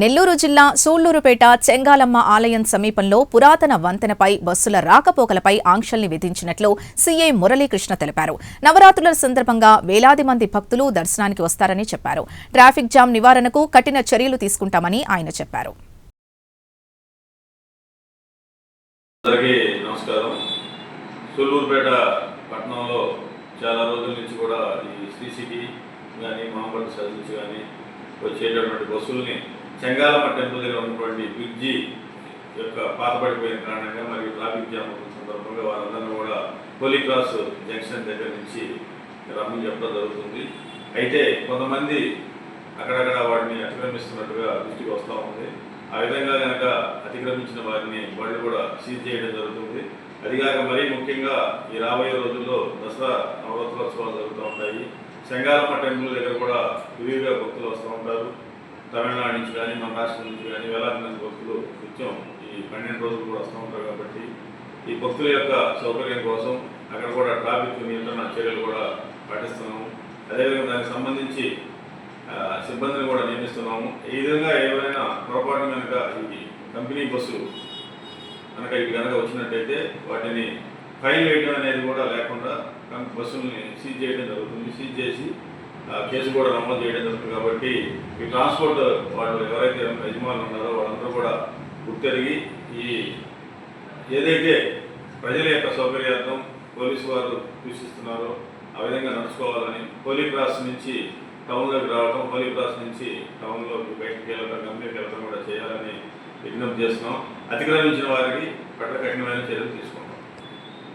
నెల్లూరు జిల్లా సూళ్ళూరుపేట చెంగాలమ్మ ఆలయం సమీపంలో పురాతన వంతెనపై బస్సుల రాకపోకలపై ఆంక్షల్ని విధించినట్లు సీఐ మురళీకృష్ణ తెలిపారు. నవరాత్రుల సందర్భంగా వేలాది మంది భక్తులు దర్శనానికి వస్తారని చెప్పారు. ట్రాఫిక్ జామ్ నివారణకు కఠిన చర్యలు తీసుకుంటామని ఆయన చెప్పారు. పట్టణంలో చాలా రోజుల నుంచి కూడా ఈ శ్రీ సిటీ కానీ మామూలు సర్వీస్ కానీ వచ్చేటటువంటి బస్సుల్ని చెంగాలమ్మ టెంపుల్ దగ్గర ఉన్నటువంటి బ్రిడ్జి యొక్క పాతపడిపోయిన కారణంగా మరియు ట్రాఫిక్ జామ్ సందర్భంగా వారందరూ కూడా హోలీ క్రాస్ జంక్షన్ దగ్గర నుంచి రమ్మని చెప్పడం జరుగుతుంది. అయితే కొంతమంది అక్కడక్కడ వాటిని అతిక్రమిస్తున్నట్టుగా దృష్టికి వస్తూ ఉంది. ఆ విధంగా కనుక అతిక్రమించిన వారిని బండ్లు కూడా సీజ్ చేయడం జరుగుతుంది. అదిగాక మరీ ముఖ్యంగా ఈ రాబోయే రోజుల్లో దసరా నవరాత్రోత్సవాలు జరుగుతూ ఉంటాయి. శంగారమ్మ టెంపుల్ దగ్గర కూడా విరివిగా భక్తులు వస్తూ ఉంటారు. తమిళనాడు నుంచి కానీ మన రాష్ట్రం నుంచి కానీ వేలాది మంది భక్తులు నిత్యం ఈ పన్నెండు రోజులు కూడా వస్తూ ఉంటారు కాబట్టి ఈ భక్తుల యొక్క సౌకర్యం కోసం అక్కడ కూడా ట్రాఫిక్ నియంత్రణ చర్యలు కూడా పాటిస్తున్నాము. అదేవిధంగా దానికి సంబంధించి సిబ్బందిని కూడా నియమిస్తున్నాము. ఈ విధంగా ఏవైనా పొరపాటు కనుక ఈ కంపెనీ బస్సు కనుక ఇటు కనుక వచ్చినట్టయితే వాటిని ఫైల్ వేయడం అనేది కూడా లేకుండా కం- బస్సుల్ని సీజ్ చేయడం జరుగుతుంది. సీజ్ చేసి కేసు కూడా నమోదు చేయడం జరుగుతుంది కాబట్టి ఈ ట్రాన్స్పోర్ట్ వాళ్ళు ఎవరైతే యజమానులు ఉన్నారో వాళ్ళందరూ కూడా గుర్తెరిగి ఈ ఏదైతే ప్రజల యొక్క సౌకర్యార్థం పోలీసు వారు సూచిస్తున్నారో ఆ విధంగా నడుచుకోవాలని హోలీ క్రాస్ నుంచి టౌన్లోకి రావడం హోలీ క్రాస్ నుంచి టౌన్లోకి బయటకు వెళ్ళడం కంపెనీకి వెళ్ళడం కూడా చేయాలని విజ్ఞప్తి చేస్తున్నాం. అతిక్రమించిన వారికి పట్ల కఠినమైన చర్యలు తీసుకుంటాం